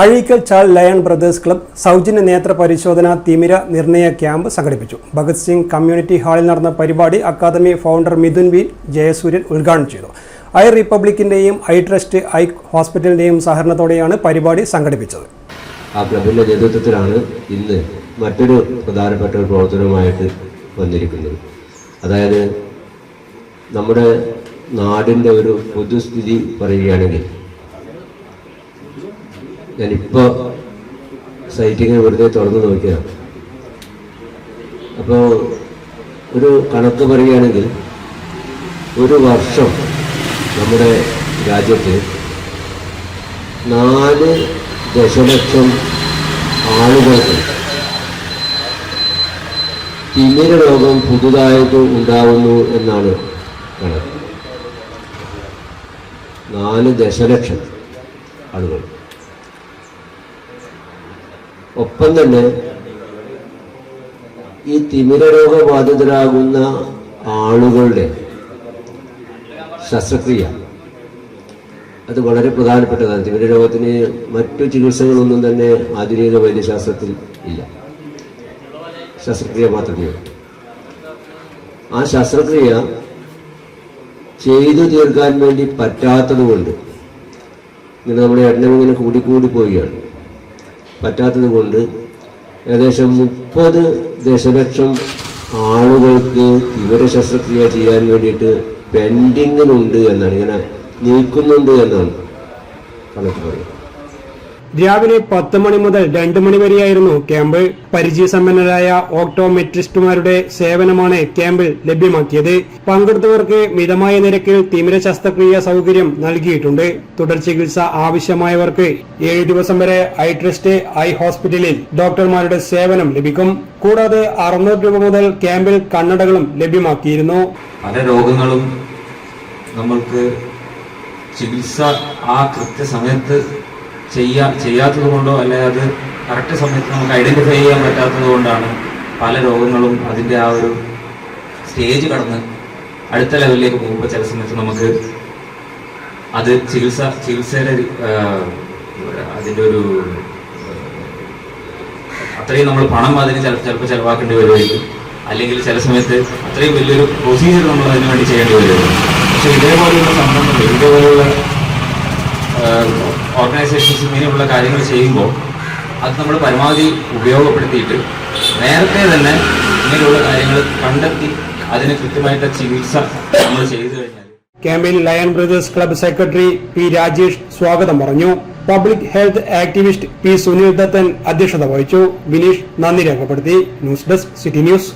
അഴീക്കൽ ചാൾ lion brothers club സൗജന്യ നേത്ര പരിശോധന തിമിര നിർണയ ക്യാമ്പ് സംഘടിപ്പിച്ചു. ഭഗത് സിംഗ് കമ്മ്യൂണിറ്റി ഹാളിൽ നടന്ന പരിപാടി academy founder Mithun V Jayasuryan ഉദ്ഘാടനം ചെയ്തു. ഐ റിപ്പബ്ലിക്കിന്റെയും ഐ ട്രസ്റ്റ് ഐ ഹോസ്പിറ്റലിന്റെയും സഹകരണത്തോടെയാണ് പരിപാടി സംഘടിപ്പിച്ചത്. ആ ക്ലബിന്റെ നേതൃത്വത്തിലാണ് ഇന്ന് മറ്റൊരു പ്രധാനപ്പെട്ട ഒരു പ്രവർത്തനവുമായിട്ട് വന്നിരിക്കുന്നത്. അതായത് നമ്മുടെ നാടിന്റെ ഒരു പൊതുസ്ഥിതി പറയുകയാണെങ്കിൽ ഞാനിപ്പോൾ സൈറ്റിങ്ങനെ വെറുതെ തുറന്നു നോക്കിയതാണ് അപ്പോൾ ഒരു കണക്ക് പറയുകയാണെങ്കിൽ ഒരു വർഷം നമ്മുടെ രാജ്യത്ത് നാല് ദശലക്ഷം ആളുകൾക്ക് തിമിര രോഗം പുതുതായിട്ട് ഉണ്ടാവുന്നു എന്നാണ് കണക്ക്. നാല് ദശലക്ഷം. ആളുകൾ ഒപ്പം തന്നെ ഈ തിമിര രോഗബാധിതരാകുന്ന ആളുകളുടെ ശസ്ത്രക്രിയ. അത് വളരെ പ്രധാനപ്പെട്ടതാണ്. തിമിര രോഗത്തിന് മറ്റു ചികിത്സകളൊന്നും തന്നെ ആധുനിക വൈദ്യശാസ്ത്രത്തിൽ ഇല്ല. ശസ്ത്രക്രിയ മാത്രമേ ആ ശസ്ത്രക്രിയ ചെയ്തു തീർക്കാൻ വേണ്ടി പറ്റാത്തത് കൊണ്ട് ഇങ്ങനെ നമ്മുടെ എണ്ണം ഇങ്ങനെ കൂടിക്കൂടി പോവുകയാണ്. പറ്റാത്തത് കൊണ്ട് ഏകദേശം മുപ്പത് ദശലക്ഷം ആളുകൾക്ക് വിവര ശസ്ത്രക്രിയ ചെയ്യാൻ വേണ്ടിയിട്ട് പെൻഡിങ്ങിലുണ്ട് എന്നാണ്. ഇങ്ങനെ നീക്കുന്നുണ്ട് എന്നാണ് കണക്ക് പറയുന്നത്. രാവിലെ പത്ത് മണി മുതൽ രണ്ട് മണി വരെയായിരുന്നു ക്യാമ്പ് പരിചയസമ്പന്നരായ ഓക്ടോമെട്രിസ്റ്റുമാരുടെ സേവനമാണ് ക്യാമ്പിൽ ലഭ്യമാക്കിയത്. പങ്കെടുത്തവർക്ക് മിതമായ നിരക്കിൽ തിമിര ശസ്ത്രക്രിയ സൗകര്യം നൽകിയിട്ടുണ്ട്. തുടർ ചികിത്സ ആവശ്യമായവർക്ക് ഏഴ് ദിവസം വരെ ഐ ട്രസ്റ്റ് ഐ ഹോസ്പിറ്റലിൽ ഡോക്ടർമാരുടെ സേവനം ലഭിക്കും. കൂടാതെ അറുന്നൂറ് രൂപ മുതൽ ക്യാമ്പിൽ കണ്ണടകളും ലഭ്യമാക്കിയിരുന്നു. പല രോഗങ്ങളും നമ്മൾക്ക് ചികിത്സ ആ കൃത്യസമയത്ത് ചെയ്യാ ചെയ്യാത്തത് കൊണ്ടോ അല്ലെ അത് കറക്റ്റ് സമയത്ത് നമുക്ക് ഐഡന്റിഫൈ ചെയ്യാൻ പറ്റാത്തത് കൊണ്ടാണ് പല രോഗങ്ങളും അതിന്റെ ആ ഒരു സ്റ്റേജ് കടന്ന് അടുത്ത ലെവലിലേക്ക് പോകുമ്പോൾ ചില സമയത്ത് നമുക്ക് അത് ചികിത്സ ചികിത്സയുടെ അതിന്റെ ഒരു അത്രയും നമ്മൾ പണം അതിന് ചില ചിലപ്പോൾ ചിലവാക്കേണ്ടി വരുമായിരിക്കും. അല്ലെങ്കിൽ ചില സമയത്ത് അത്രയും വലിയൊരു പ്രൊസീജിയർ നമ്മൾ അതിന് വേണ്ടി ചെയ്യേണ്ടി വരുമായിരിക്കും. പക്ഷെ ഇതേപോലെയുള്ള സംരംഭങ്ങൾ ഇതേപോലെയുള്ള ഓർഗനൈസേഷൻസ് ഇങ്ങനെയുള്ള കാര്യങ്ങൾ ചെയ്യുമ്പോൾ അത് നമ്മൾ പരമാവധി ഉപയോഗപ്പെടുത്തിയിട്ട് നേരത്തെ തന്നെ ഇങ്ങനെയുള്ള കാര്യങ്ങൾ കണ്ടെത്തി അതിന് കൃത്യമായിട്ട് ചികിത്സ നമ്മൾ ചെയ്തു കഴിഞ്ഞാൽ ക്യാമ്പിൽ lion brothers club secretary P Rajesh സ്വാഗതം പറഞ്ഞു. Public health activist P Sunil Dathan അധ്യക്ഷത വഹിച്ചു. വിനീഷ് നന്ദി രേഖപ്പെടുത്തി. News desk city news.